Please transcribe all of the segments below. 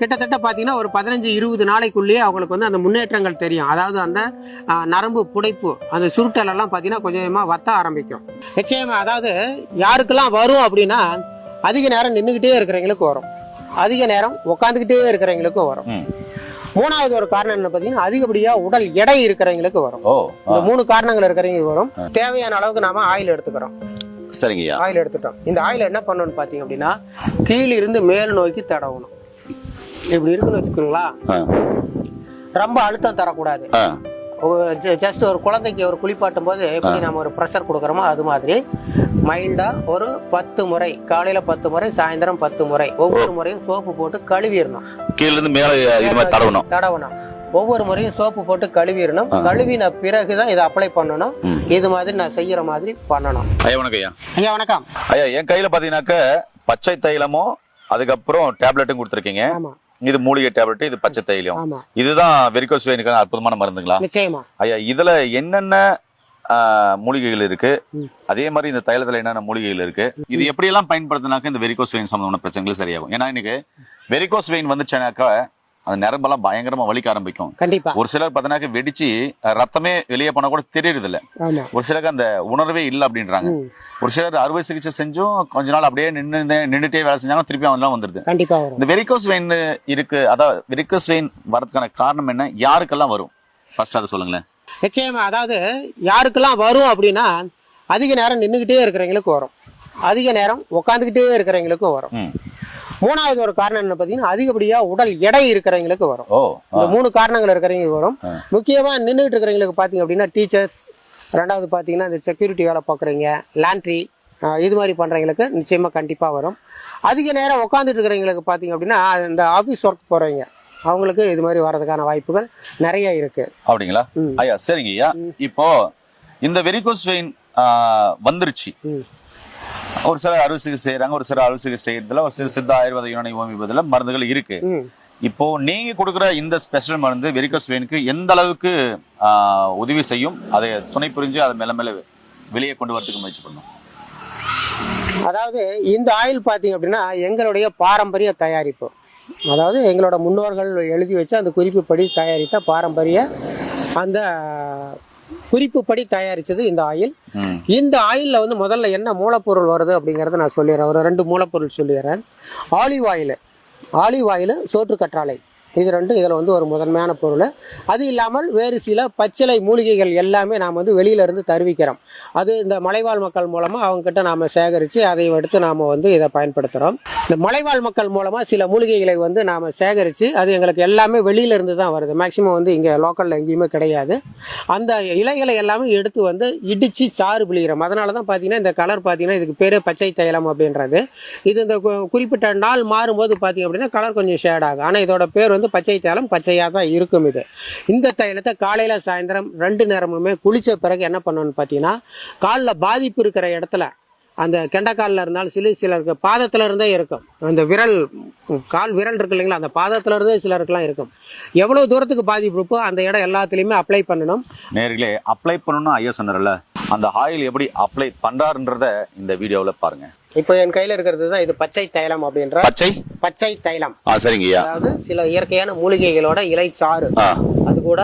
கிட்டத்தட்ட பார்த்தீங்கன்னா ஒரு பதினஞ்சு இருபது நாளைக்குள்ளேயே அவங்களுக்கு வந்து அந்த முன்னேற்றங்கள் தெரியும். அதாவது அந்த நரம்பு புடைப்பு அந்த சுருட்டல் எல்லாம் பார்த்தீங்கன்னா கொஞ்சம் கொஞ்சமாக வத்த ஆரம்பிக்கும். நிச்சயமா அதாவது யாருக்கெல்லாம் வரும் அப்படின்னா அதிக நேரம் நின்றுக்கிட்டே இருக்கிறவங்களுக்கு வரும். அதிக நேரம் உட்காந்துக்கிட்டே இருக்கிறவங்களுக்கும் வரும். மூணாவது ஒரு காரணம் என்ன பார்த்தீங்கன்னா அதிகப்படியாக உடல் எடை இருக்கிறவங்களுக்கு வரும். இந்த மூணு காரணங்கள் இருக்கிறவங்க வரும். தேவையான அளவுக்கு நாம ஆயில் எடுத்துக்கிறோம். சரிங்கய்யா. ஆயில் எடுத்துட்டோம். இந்த ஆயில் என்ன பண்ணணும்னு பார்த்தீங்க அப்படின்னா கீழ் இருந்து மேல் நோக்கி தடவணும். இப்படி இருக்குன்னு வச்சுக்கோங்களா? ரொம்ப அழுத்தம் தரக்கூடாது. ஜஸ்ட் ஒரு குழந்தைக்கு ஒரு குளிப்பாட்டும் போது எப்படி நம்ம ஒரு ப்ரெஷர் கொடுக்குறோமோ அது மாதிரி மைல்டா ஒரு பத்து முறை காலையில பத்து முறை சாயந்தரம் பத்து முறை ஒவ்வொரு முறையும் சோப்பு போட்டு கழுவிடணும். கீழ இருந்து மேல தடவணும். தடவணும். ஒவ்வொரு முறையும் சோப்பு போட்டு கழுவிடணும். கழுவின பிறகுதான் இதை அப்ளை பண்ணணும். இது மாதிரி நான் செய்யற மாதிரி பண்ணணும். ஐயா வணக்கம் ஐயா. ஐயா வணக்கம். ஐயா என் கையில பாத்தீங்கன்னாக்க பச்சை தைலமும் அதுக்கப்புறம் டேப்லெட்டும் கொடுத்துருக்கீங்க. ஆமா. இது மூலிகை டேப்லெட் இது பச்சை தைலம். இதுதான் வெரிகோஸ் வெயினுக்கான அற்புதமான மருந்துங்களா? நிச்சயமா. ஐயா இதுல என்னென்ன மூலிகைகள் இருக்கு. அதே மாதிரி இந்த தைலத்துல என்னென்ன மூலிகைகள் இருக்கு? இது எப்படி எல்லாம் பயன்படுத்தினாக்க இந்த வெரிகோஸ் வெயின் சம்பந்தமான பிரச்சனைகள் சரியாகும்? ஏன்னா இன்னைக்கு வெரிகோஸ் வெயின் வந்துச்சுனாக்கா அந்த நரம்பெல்லாம் பயங்கரமா வலிக்க ஆரம்பிக்கும். கண்டிப்பா. ஒரு சிலர் பார்த்தீங்கன்னா வெடிச்சு ரத்தமே வெளியே போனா கூட தெரியறது இல்ல ஒரு சிலருக்கு அந்த உணர்வே இல்லை அப்படின்றாங்க. ஒரு சிலர் அறுவை சிகிச்சை செஞ்சும் கொஞ்ச நாள் அப்படியே நின்று நின்றுட்டே வேலை செஞ்சாங்க திருப்பி அவன் வந்துருது கண்டிப்பா இந்த வெரிகோஸ் வெயின் இருக்கு. அதாவது வெரிகோஸ் வெயின் வரதுக்கான காரணம் என்ன? யாருக்கெல்லாம் வரும்? ஃபர்ஸ்ட் அதை சொல்லுங்களேன். நிச்சயமா அதாவது யாருக்கெல்லாம் வரும் அப்படின்னா அதிக நேரம் நின்றுக்கிட்டே இருக்கிறவங்களுக்கு வரும். அதிக நேரம் உட்காந்துக்கிட்டே இருக்கிறவங்களுக்கும் வரும். மூணாவது ஒரு காரணம் என்ன பார்த்தீங்கன்னா அதிகப்படியா உடல் எடை இருக்கிறவங்களுக்கு வரும். இந்த மூணு காரணங்கள் இருக்கிறவங்க வரும். முக்கியமா நின்றுட்டு இருக்கிறவங்களுக்கு பார்த்தீங்க அப்படின்னா டீச்சர்ஸ் ரெண்டாவது பார்த்தீங்கன்னா இந்த செக்யூரிட்டி வேலை பார்க்குறீங்க லேண்ட்ரி இது மாதிரி பண்ணுறவங்களுக்கு நிச்சயமாக கண்டிப்பாக வரும். அதிக நேரம் உட்காந்துட்டு இருக்கிறவங்களுக்கு பார்த்தீங்க அப்படின்னா இந்த ஆஃபீஸ் ஒர்க் போகிறவங்க அவங்களுக்கு இது மாதிரி வர்றதுக்கான வாய்ப்புகள் நிறைய இருக்குது அப்படிங்களா. ஐயா சரிங்க ஐயா. இப்போ இந்த வெரிகோஸ் வெயின் வந்துருச்சு. ஒரு சிலர் அறுவை சிகிச்சை செய்யறாங்க ஒரு சிலர் அறுவை சிகிச்சை செய்யறதுல ஒரு சில சித்த ஆயுர்வேத யுனானி ஹோமியோபதியில மருந்துகள் இருக்கு. இப்போ நீங்க கொடுக்குற இந்த ஸ்பெஷல் மருந்து வெரிகோஸ் வெயினுக்கு எந்த அளவுக்கு உதவி செய்யும்? அதை துணை புரிஞ்சு அதை மேல மேல வெளியே கொண்டு வரதுக்கு முயற்சி பண்ணும் அதாவது இந்த ஆயில் பார்த்தீங்க அப்படின்னா எங்களுடைய பாரம்பரிய தயாரிப்பு. அதாவது எங்களோட முன்னோர்கள் எழுதி வச்ச அந்த குறிப்புப்படி தயாரித்த பாரம்பரிய அந்த குறிப்புப்படி தயாரித்தது இந்த ஆயில். இந்த ஆயிலில் வந்து முதல்ல என்ன மூலப்பொருள் வருது அப்படிங்கிறத நான் சொல்லிடுறேன் ஒரு ரெண்டு மூலப்பொருள் சொல்லிடுறேன் ஆலிவ் ஆயில். ஆலிவ் ஆயில் சோற்று கற்றாழை. இது ரெண்டும் இதில் வந்து ஒரு முதன்மையான பொருள். அது இல்லாமல் வேறு சில பச்சிலை மூலிகைகள் எல்லாமே நாம் வந்து வெளியிலேருந்து தருவிக்கிறோம். அது இந்த மலைவாழ் மக்கள் மூலமாக அவங்கக்கிட்ட நாம் சேகரித்து அதை எடுத்து நாம் வந்து இதை பயன்படுத்துகிறோம் இந்த மலைவாழ் மக்கள் மூலமாக சில மூலிகைகளை வந்து நாம் சேகரித்து அது எங்களுக்கு எல்லாமே வெளியிலேருந்து தான் வருது. மேக்ஸிமம் வந்து இங்கே லோக்கலில் எங்கேயுமே கிடையாது. அந்த இலைகளை எல்லாமே எடுத்து வந்து இடித்து சாறு பிழிகிறோம். அதனால தான் பார்த்தீங்கன்னா இந்த கலர் பார்த்தீங்கன்னா இதுக்கு பேர் பச்சை தைலம் அப்படின்றது. இது இந்த கு- குறிப்பிட்ட நாள் மாறும்போது பார்த்தீங்க அப்படின்னா கலர் கொஞ்சம் ஷேட் ஆகும். ஆனால் இதோட பேர் வந்து பச்சை தைலம் பச்சையாக தான் இருக்கும் இது. இந்த தைலத்தை காலையில் சாயந்தரம் ரெண்டு நேரமுமே குளித்த பிறகு என்ன பண்ணணும்னு பார்த்தீங்கன்னா காலில் பாதிப்பு இருக்கிற இடத்துல அந்த கெண்டைக்காலில் இருந்தாலும் சில சிலருக்கு பாதத்தில் இருந்தே இருக்கும். அந்த விரல் கால் விரல் இருக்கு இல்லைங்களா அந்த பாதத்துல இருந்தே சிலருக்குலாம் இருக்கும். எவ்வளோ தூரத்துக்கு பாதிப்பு இருக்கோ அந்த இடம் எல்லாத்துலேயுமே அப்ளை பண்ணணும். நேர்களே அப்ளை பண்ணணும்னு ஐயா சொன்னார்ல அந்த ஆயில் எப்படி அப்ளை பண்ணுறாருன்றத இந்த வீடியோவில் பாருங்க. இப்போ என் கையில் இருக்கிறது தான் இது பச்சை தைலம் அப்படின்ற பச்சை? பச்சை தைலம். ஆ சரிங்க ஐயா. அதாவது சில இயற்கையான மூலிகைகளோட இலை சாறு. அது கூட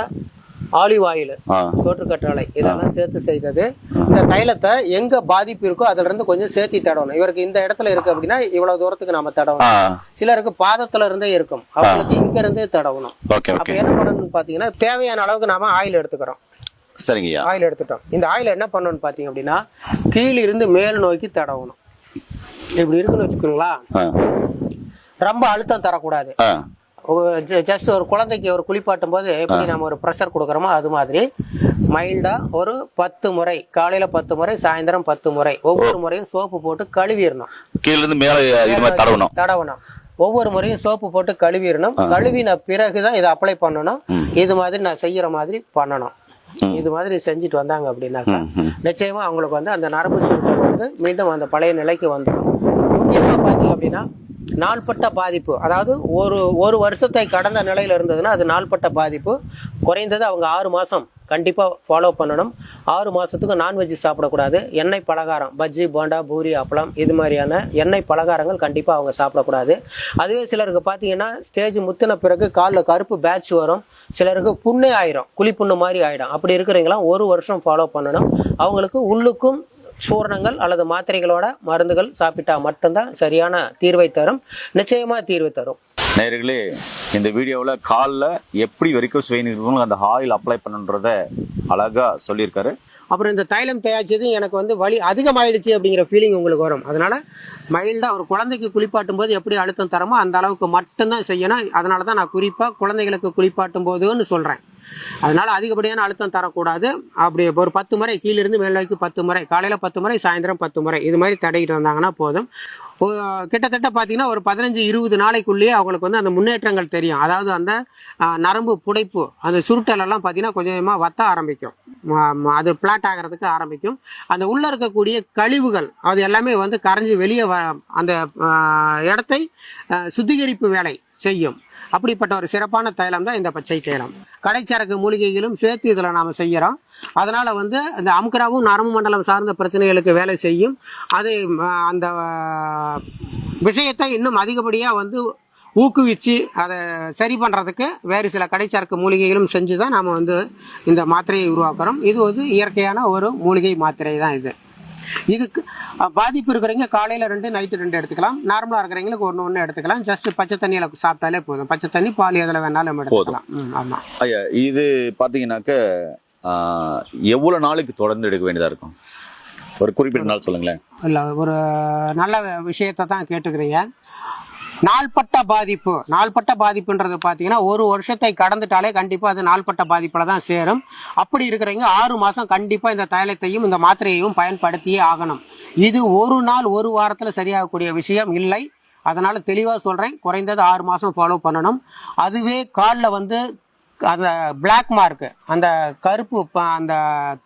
ஆலிவ் ஆயில் ஆ. சோற்றுக்கற்றாழை இதெல்லாம் சேர்த்து செய்தது. இந்த தைலத்தை எங்க பாதிப்பு இருக்கோ அதுல இருந்து கொஞ்சம் சேர்த்தி தடவணும். இவருக்கு இந்த இடத்துல இருக்கு அப்படின்னா இவ்வளவு தூரத்துக்கு நாம தடவணும். சிலருக்கு பாதத்துல இருந்தே இருக்கும். அவங்களுக்கு இங்க இருந்தே தடவணும். ஓகே அப்ப என்ன பண்ணணும்னு பாத்தீங்கன்னா தேவையான அளவுக்கு நாம ஆயில் எடுத்துக்கிறோம். சரிங்க ஆயில் எடுத்துட்டோம். இந்த ஆயில் என்ன பண்ணணும்னு பாத்தீங்க அப்படின்னா கீழ் இருந்து மேல் நோக்கி தடவணும். இப்படி இருக்குன்னு வச்சுக்கோங்களா? ரொம்ப அழுத்தம் தரக்கூடாது. ஜஸ்ட் ஒரு குழந்தைக்கு ஒரு குளிப்பாட்டும் போது எப்படி நம்ம ஒரு ப்ரெஷர் கொடுக்குறோமோ அது மாதிரி மைல்டா ஒரு பத்து முறை காலையில பத்து முறை சாயந்தரம் பத்து முறை ஒவ்வொரு முறையும் சோப்பு போட்டு கழுவிடணும். கீழ இருந்து மேல தடவணும். தடவணும். ஒவ்வொரு முறையும் சோப்பு போட்டு கழுவிடணும். கழுவின பிறகுதான் இதை அப்ளை பண்ணணும். இது மாதிரி நான் செய்யற மாதிரி பண்ணணும். இது மாதிரி செஞ்சுட்டு வந்தாங்க அப்படின்னாக்கா நிச்சயமா அவங்களுக்கு வந்து அந்த நரம்பு சுருக்கம் வந்து மீண்டும் அந்த பழைய நிலைக்கு வந்துடும் முக்கியமாக பார்த்தீங்க அப்படின்னா நாள்பட்ட பாதிப்பு. அதாவது ஒரு ஒரு வருஷத்தை கடந்த நிலையில் இருந்ததுன்னா அது நாள்பட்ட பாதிப்பு. குறைந்தது அவங்க ஆறு மாதம் கண்டிப்பாக ஃபாலோ பண்ணணும். ஆறு மாதத்துக்கு நான்வெஜ் சாப்பிடக்கூடாது. எண்ணெய் பலகாரம் பஜ்ஜி போண்டா பூரி அப்பளம் இது மாதிரியான எண்ணெய் பலகாரங்கள் கண்டிப்பாக அவங்க சாப்பிடக்கூடாது. அதுவே சிலருக்கு பார்த்தீங்கன்னா ஸ்டேஜ் முத்தின பிறகு காலில் கருப்பு பேட்ச் வரும். சிலருக்கு புண்ணே ஆயிரும். குழிப்புண்ணு மாதிரி ஆயிடும். அப்படி இருக்கிறவங்களாம் ஒரு வருஷம் ஃபாலோ பண்ணணும். அவங்களுக்கு உள்ளுக்கும் சூரணங்கள் அல்லது மாத்திரைகளோட மருந்துகள் சாப்பிட்டா மட்டும்தான் சரியான தீர்வை தரும். நிச்சயமாக தீர்வு தரும். நேயர்களே இந்த வீடியோவில் காலில் எப்படி வெரிகோஸ் வெயின் அந்த ஆயில் அப்ளை பண்ணுன்றத அழகா சொல்லியிருக்காரு. அப்புறம் இந்த தைலம் தேய்ச்சது எனக்கு வந்து வலி அதிகமாயிடுச்சு அப்படிங்கிற ஃபீலிங் உங்களுக்கு வரும். அதனால மைல்டாக ஒரு குழந்தைக்கு குளிப்பாட்டும் போது எப்படி அழுத்தம் தரமோ அந்த அளவுக்கு மட்டும்தான் செய்யணும். அதனால தான் நான் குறிப்பாக குழந்தைகளுக்கு குளிப்பாட்டும் போதுன்னு சொல்கிறேன் அதனால அதிகப்படியான அழுத்தம் தரக்கூடாது. அப்படி ஒரு பத்து முறை கீழிருந்து மேல் நோக்கி பத்து முறை காலையில் பத்து முறை சாயந்தரம் பத்து முறை இது மாதிரி தடையிட்டு வந்தாங்கன்னா போதும். கிட்டத்தட்ட பார்த்தீங்கன்னா ஒரு பதினஞ்சு இருபது நாளைக்குள்ளேயே அவங்களுக்கு வந்து அந்த முன்னேற்றங்கள் தெரியும். அதாவது அந்த நரம்பு புடைப்பு அந்த சுருட்டலெல்லாம் பார்த்தீங்கன்னா கொஞ்சம் கொஞ்சமாக வத்த ஆரம்பிக்கும். அது பிளாட் ஆகிறதுக்கு ஆரம்பிக்கும். அந்த உள்ளே இருக்கக்கூடிய கழிவுகள் அது எல்லாமே வந்து கரைஞ்சி வெளியே வ அந்த இடத்தை சுத்திகரிப்பு வேலை செய்யும். அப்படிப்பட்ட ஒரு சிறப்பான தைலம் தான் இந்த பச்சை தைலம். கடைச்சரக்கு மூலிகைகளும் சேர்த்து இதில் நாம் செய்கிறோம் அதனால் வந்து இந்த அம்கராவும் நரம்பு மண்டலம் சார்ந்த பிரச்சனைகளுக்கு வேலை செய்யும். அதை அந்த விஷயத்தை இன்னும் அதிகப்படியாக வந்து ஊக்குவிச்சு அதை சரி பண்ணுறதுக்கு வேறு சில கடைச்சரக்கு மூலிகைகளும் செஞ்சு தான் நாம் வந்து இந்த மாத்திரையை உருவாக்குறோம். இது வந்து இயற்கையான ஒரு மூலிகை மாத்திரை தான் இது. இதுக்கு பாதிப்பு இருக்கிறவங்க காலையில் ரெண்டு நைட்டு ரெண்டு எடுத்துக்கலாம். நார்மலாக இருக்கிறவங்களுக்கு ஒன்று ஒன்று எடுத்துக்கலாம். ஜஸ்ட் பச்சை தண்ணியில் சாப்பிட்டாலே போதும். பச்சை தண்ணி பால் எதில் வேணாலும் நம்ம எடுத்துக்கலாம். ஆமாம் ஐயா இது பார்த்தீங்கன்னாக்க ஆஹ், எவ்வளவு நாளைக்கு தொடர்ந்து எடுக்க வேண்டியதா இருக்கும்? ஒரு குறிப்பிட்ட நாள் சொல்லுங்களேன். இல்லை ஒரு நல்ல விஷயத்தை தான் கேட்டுக்கிறீங்க. நாள்பட்ட பாதிப்பு நாள்பட்ட பாதிப்புன்றது பார்த்தீங்கன்னா ஒரு வருஷத்தை கடந்துட்டாலே கண்டிப்பாக அது நாள்பட்ட பாதிப்பில் தான் சேரும். அப்படி இருக்கிறவங்க ஆறு மாதம் கண்டிப்பாக இந்த தைலத்தையும் இந்த மாத்திரையையும் பயன்படுத்தியே ஆகணும். இது ஒரு நாள் ஒரு வாரத்தில் சரியாகக்கூடிய விஷயம் இல்லை. அதனால் தெளிவாக சொல்கிறேன் குறைந்தது ஆறு மாதம் ஃபாலோ பண்ணணும். அதுவே காலில் வந்து அந்த பிளாக் மார்க்கு அந்த கருப்பு அந்த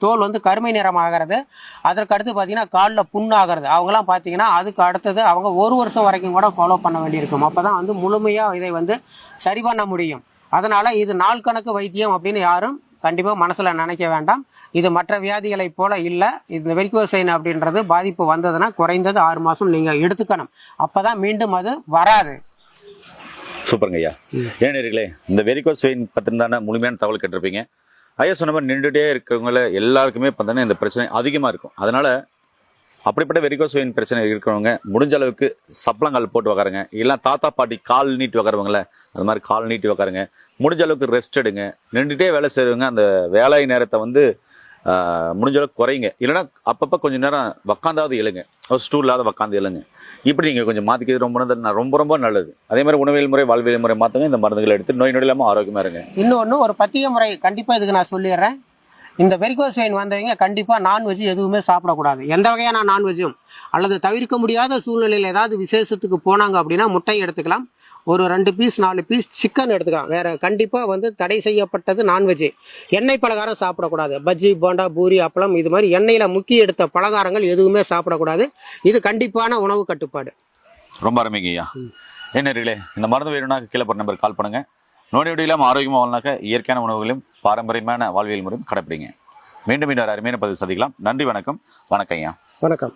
தோல் வந்து கருமை நிறம் ஆகிறது அதற்கு அடுத்து பார்த்தீங்கன்னா காலில் புண்ணாகிறது. அவங்களாம் பார்த்தீங்கன்னா அதுக்கு அடுத்தது அவங்க ஒரு வருஷம் வரைக்கும் கூட ஃபாலோ பண்ண வேண்டியிருக்கும். அப்போ தான் வந்து முழுமையாக இதை வந்து சரி பண்ண முடியும். அதனால் இது நாள் கணக்கு வைத்தியம் அப்படின்னு யாரும் கண்டிப்பாக மனசில் நினைக்க வேண்டாம். இது மற்ற வியாதிகளைப் போல இல்லை. இந்த வெரிகோசைன் அப்படின்றது பாதிப்பு வந்ததுன்னா குறைந்தது ஆறு மாதம் நீங்கள் எடுத்துக்கணும். அப்போ தான் மீண்டும் அது வராது. சூப்பருங்க ஐயா ஏனர்களே இந்த வெரிகோஸ் வெயின் பத்தின முழுமையான தகவல் கேட்டிருப்பீங்க. ஐயா சொன்ன மாதிரி நின்றுட்டே இருக்கிறவங்கள எல்லாருக்குமே பார்த்தோன்னா இந்த பிரச்சனை அதிகமாக இருக்கும். அதனால் அப்படிப்பட்ட வெரிகோஸ் வெயின் பிரச்சனை இருக்கிறவங்க முடிஞ்ச அளவுக்கு சப்பளங்கால் போட்டு உக்காருங்க. இல்லை தாத்தா பாட்டி கால் நீட்டி உக்காருவாங்களே அது மாதிரி கால் நீட்டி உக்காருங்க. முடிஞ்ச அளவுக்கு ரெஸ்ட் எடுங்க. நின்றுட்டே வேலை செய்றவங்க அந்த வேலை நேரத்தை வந்து ஆஹ், முடிஞ்ச அளவுக்கு குறைங்க. இல்லைன்னா அப்பப்போ கொஞ்சம் நேரம் உக்காந்தாவது எழுங்க. ஒரு ஸ்டூல் இல்லாத உக்காந்து எழுங்க. இப்படி நீங்கள் கொஞ்சம் மாற்றிக்கிறது ரொம்ப நல்லது- ரொம்ப ரொம்ப நல்லது. அதே மாதிரி உணவியல் முறை வாழ்வியல் முறை மாற்றுங்க இந்த மருந்துகளை எடுத்து நோய் நொடி இல்லாமல் ஆரோக்கியமாக இருங்க. இன்னொன்று ஒரு பத்திய முறை கண்டிப்பாக இதுக்கு நான் சொல்லிடுறேன். இந்த வெரிகோஸ் வெயின் வந்தவங்க கண்டிப்பாக நான்வெஜ் எதுவுமே சாப்பிடக்கூடாது. எந்த வகையான நான்வெஜ்ஜும் அல்லது தவிர்க்க முடியாத சூழ்நிலையில் ஏதாவது விசேஷத்துக்கு போனாங்க அப்படின்னா முட்டை எடுத்துக்கலாம். ஒரு ரெண்டு பீஸ் நாலு பீஸ் சிக்கன் எடுத்துக்கலாம். வேற கண்டிப்பாக வந்து தடை செய்யப்பட்டது நான்வெஜ் எண்ணெய் பலகாரம் சாப்பிடக்கூடாது. பஜ்ஜி போண்டா பூரி அப்பளம் இது மாதிரி எண்ணெயில் முக்கி எடுத்த பலகாரங்கள் எதுவுமே சாப்பிடக்கூடாது. இது கண்டிப்பான உணவு கட்டுப்பாடு. ரொம்ப அருமைங்க ஐயா என்ன இந்த மருந்து வேணும்னா கீழே போகிற நம்பர் கால் பண்ணுங்க. நோய் நொடி இல்லாமல் ஆரோக்கியமாக வாழ்னாக்க இயற்கையான உணவுகளையும் பாரம்பரியமான வாழ்வியல் முறையும் கடைப்பிடிங்க. மீண்டும் இன்னொரு அருமையான பதிவு சந்திக்கலாம். நன்றி வணக்கம். வணக்கம் ஐயா. வணக்கம்.